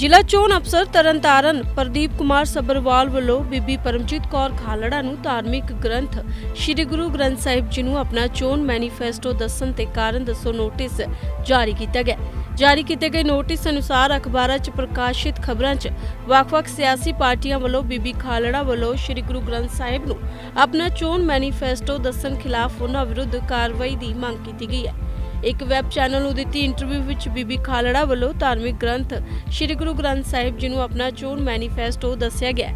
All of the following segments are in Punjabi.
ਜ਼ਿਲ੍ਹਾ ਚੋਣ ਅਫਸਰ ਤਰਨਤਾਰਨ ਪ੍ਰਦੀਪ ਕੁਮਾਰ ਸੱਭਰਵਾਲ ਵੱਲੋਂ ਬੀਬੀ ਪਰਮਜੀਤ ਕੌਰ ਖਾਲੜਾ ਨੂੰ ਧਾਰਮਿਕ ਗ੍ਰੰਥ ਸ੍ਰੀ ਗੁਰੂ ਗ੍ਰੰਥ ਸਾਹਿਬ ਜੀ ਨੂੰ ਆਪਣਾ ਚੋਣ ਮੈਨੀਫੈਸਟੋ ਦੱਸਣ ਤੇ ਕਾਰਨ ਦੱਸੋ ਨੋਟਿਸ ਜਾਰੀ ਕੀਤਾ ਗਿਆ। ਜਾਰੀ ਕੀਤੇ ਗਏ ਨੋਟਿਸ ਅਨੁਸਾਰ ਅਖਬਾਰਾਂ 'ਚ ਪ੍ਰਕਾਸ਼ਿਤ ਖਬਰਾਂ 'ਚ ਵੱਖ-ਵੱਖ ਸਿਆਸੀ ਪਾਰਟੀਆਂ ਵੱਲੋਂ ਬੀਬੀ ਖਾਲੜਾ ਵੱਲੋਂ ਸ੍ਰੀ ਗੁਰੂ ਗ੍ਰੰਥ ਸਾਹਿਬ ਨੂੰ ਆਪਣਾ ਚੋਣ ਮੈਨੀਫੈਸਟੋ ਦੱਸਣ ਖਿਲਾਫ ਉਹਨਾਂ ਵਿਰੁੱਧ ਕਾਰਵਾਈ ਦੀ ਮੰਗ ਕੀਤੀ ਗਈ ਹੈ। ਇੱਕ ਵੈਬ ਚੈਨਲ ਨੂੰ ਦਿੱਤੀ ਇੰਟਰਵਿਊ ਵਿੱਚ ਬੀਬੀ ਖਾਲੜਾ ਵੱਲੋਂ ਧਾਰਮਿਕ ਗ੍ਰੰਥ ਸ੍ਰੀ ਗੁਰੂ ਗ੍ਰੰਥ ਸਾਹਿਬ ਜੀ ਨੂੰ ਆਪਣਾ ਚੋਣ ਮੈਨੀਫੈਸਟੋ ਦੱਸਿਆ ਗਿਆ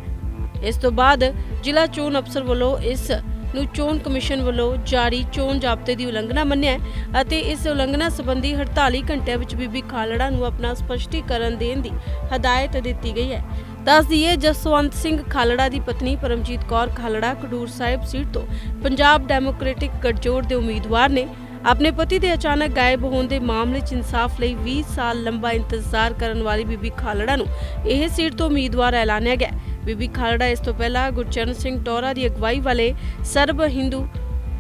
ਇਸ ਤੋਂ ਬਾਅਦ ਜ਼ਿਲ੍ਹਾ ਚੋਣ ਅਫਸਰ ਵੱਲੋਂ ਇਸ ਨੂੰ ਚੋਣ ਕਮਿਸ਼ਨ ਵੱਲੋਂ ਜਾਰੀ ਚੋਣ ਜ਼ਾਬਤੇ ਦੀ ਉਲੰਘਣਾ ਮੰਨਿਆ ਅਤੇ ਇਸ ਉਲੰਘਣਾ ਸੰਬੰਧੀ 48 ਘੰਟਿਆਂ ਵਿੱਚ ਬੀਬੀ ਖਾਲੜਾ ਨੂੰ ਆਪਣਾ ਸਪਸ਼ਟੀਕਰਨ ਦੇਣ ਦੀ ਹਦਾਇਤ ਦਿੱਤੀ ਗਈ ਹੈ। ਦੱਸ ਦਈਏ, ਜਸਵੰਤ ਸਿੰਘ ਖਾਲੜਾ ਦੀ ਪਤਨੀ ਪਰਮਜੀਤ ਕੌਰ ਖਾਲੜਾ ਖਡੂਰ ਸਾਹਿਬ ਸੀਟ ਤੋਂ ਪੰਜਾਬ ਡੈਮੋਕ੍ਰੈਟਿਕ ਗਠਜੋੜ ਦੇ ਉਮੀਦਵਾਰ ਨੇ ਆਪਣੇ ਪਤੀ ਦੇ ਅਚਾਨਕ ਗਾਇਬ ਹੋਣ ਦੇ ਮਾਮਲੇ 'ਚ ਇਨਸਾਫ ਲਈ 20 ਸਾਲ ਲੰਬਾ ਇੰਤਜ਼ਾਰ ਕਰਨ ਵਾਲੀ ਬੀਬੀ ਖਾਲੜਾ ਨੂੰ ਇਹ ਸੀਟ ਤੋਂ ਉਮੀਦਵਾਰ ਐਲਾਨਿਆ ਗਿਆ। ਬੀਬੀ ਖਾਲੜਾ ਇਸ ਤੋਂ ਪਹਿਲਾਂ ਗੁਰਚਰਨ ਸਿੰਘ ਟੋਰਾ ਦੀ ਅਗਵਾਈ ਵਾਲੇ ਸਰਬ ਹਿੰਦੂ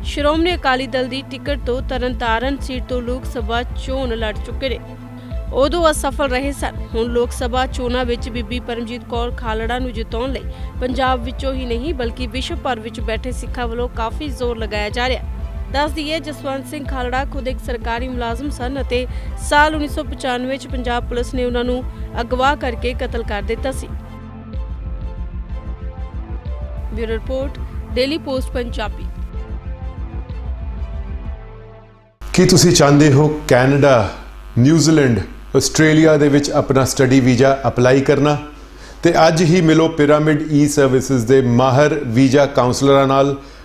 ਸ਼੍ਰੋਮਣੀ ਅਕਾਲੀ ਦਲ ਦੀ ਟਿਕਟ ਤੋਂ ਤਰਨਤਾਰਨ ਸੀਟ ਤੋਂ ਲੋਕ ਸਭਾ ਚੋਣ ਲੜ ਚੁੱਕੇ ਨੇ। ਉਦੋਂ ਅਸਫਲ ਰਹੇ ਸਨ। ਹੁਣ ਲੋਕ ਸਭਾ ਚੋਣਾਂ ਵਿੱਚ ਬੀਬੀ ਪਰਮਜੀਤ ਕੌਰ ਖਾਲੜਾ ਨੂੰ ਜਿਤਾਉਣ ਲਈ ਪੰਜਾਬ ਵਿੱਚੋਂ ਹੀ ਨਹੀਂ, ਬਲਕਿ ਵਿਸ਼ਵ ਭਰ ਵਿੱਚ ਬੈਠੇ ਸਿੱਖਾਂ ਵੱਲੋਂ ਕਾਫੀ ਜ਼ੋਰ ਲਗਾਇਆ ਜਾ ਰਿਹਾ। ਦੱਸ ਦਈਏ ਜਸਵੰਤ ਸਿੰਘ ਖਾਲੜਾ ਖੁਦ ਇੱਕ ਸਰਕਾਰੀ ਮੁਲਾਜ਼ਮ ਸਨ ਅਤੇ ਸਾਲ 1995 ਵਿੱਚ ਪੰਜਾਬ ਪੁਲਿਸ ਨੇ ਉਹਨਾਂ ਨੂੰ ਅਗਵਾ ਕਰਕੇ ਕਤਲ ਕਰ ਦਿੱਤਾ ਸੀ। Bureau report, daily post, Punjabi. ਕੀ ਤੁਸੀਂ ਚਾਹੁੰਦੇ ਹੋ ਕੈਨੇਡਾ, ਨਿਊਜ਼ੀਲੈਂਡ, ਆਸਟ੍ਰੇਲੀਆ ਦੇ ਵਿੱਚ ਆਪਣਾ ਸਟੱਡੀ ਵੀਜ਼ਾ ਅਪਲਾਈ ਕਰਨਾ? ਤੇ ਅੱਜ ਹੀ ਮਿਲੋ ਪਿਰਾਮਿਡ ਈ ਸਰਵਿਸਿਜ਼ ਦੇ ਮਾਹਰ ਵੀਜ਼ਾ ਕਾਉਂਸਲਰਾਂ ਨਾਲ